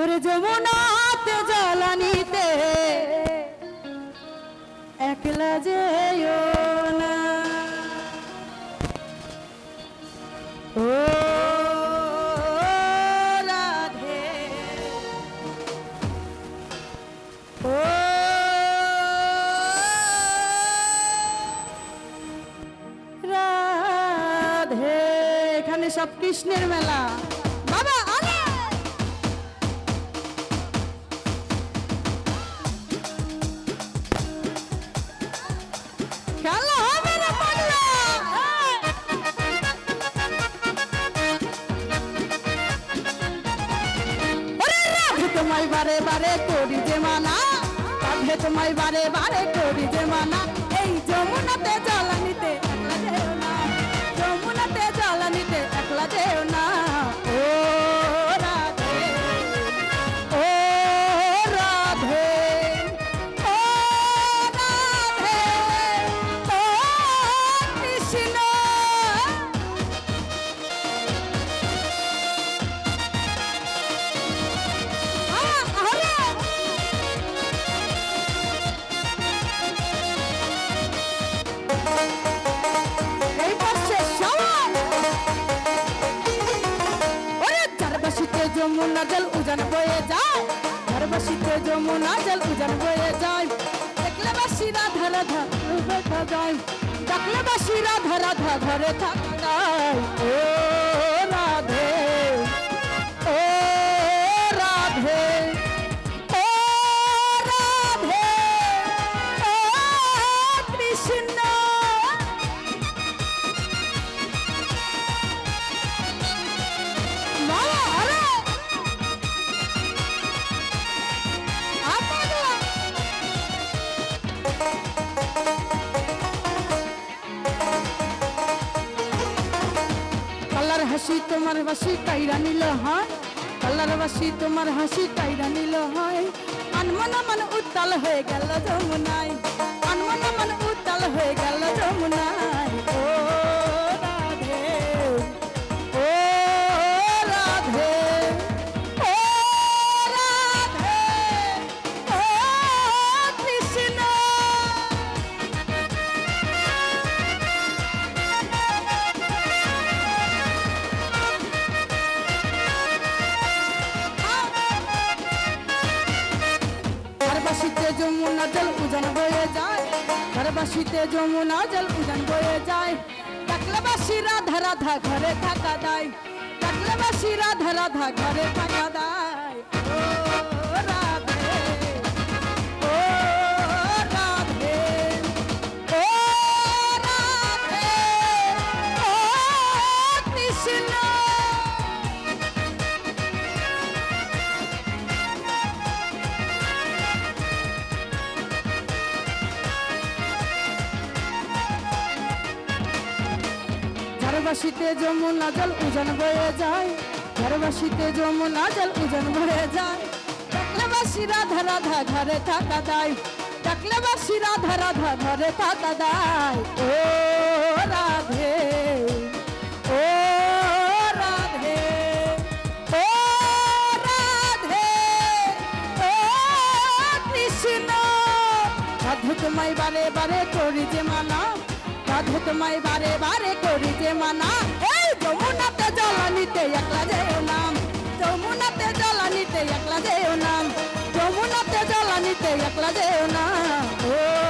ওরে যমুনাতে জ্বালানিতে। একলা যেও না। ও রাধে। ও রাধে। এখানে সব কৃষ্ণের মেলা। তোমায় বারে বারে করি যে মানা কাঁধে তোমায় বারে বারে করি যে যমুনা জল উজান বয়ে যায়। দেখলে বাসি রাধা রাধা যায় দেখলে বাসি রাধা রাধা ধরে থাকা যায়। কালার হাসি তোমার বাসি কাইরা নিল হয়। কালার বাসি তোমার হাসি কাইরা নিল হয়। আনমনা মন উত্তাল হয়ে গেল যমুনায়। আনমনা মন উত্তাল হয়ে গেল যমুনায়। ঘরবাসীতে যমুনা জল উজান বয়ে যায়। ঘরবাসীতে যমুনা জল উজান বয়ে যায়। টাকলাবাসী রাধা রাধা ঘরে থাকা দায়। টাকলাবাসী রাধা রাধা ঘরে থাকা দায়। ঝাড়বাসীতে যমুনা জল উজান বয়ে যায়। ঝাড়বাসীতে যমুনা জল উজান বয়ে যায়। টাকলাবাসী রাধা রাধা ঘরে থাকা দায়। টাকলাবাসী রাধা রাধা ঘরে থাকা দায়। ও রাধে ও রাধে ও রাধে, ও কৃষ্ণ। রাধে তোমায় বারে বারে করি যে মানা সাধু তোমায় বারে বারে করি যে মানা। এই যমুনাতে জ্বালানিতে একলা যেও নাম যমুনাতে জ্বালানিতে একলা যেও নাম যমুনাতে জ্বালানিতে একলা যেও না। ও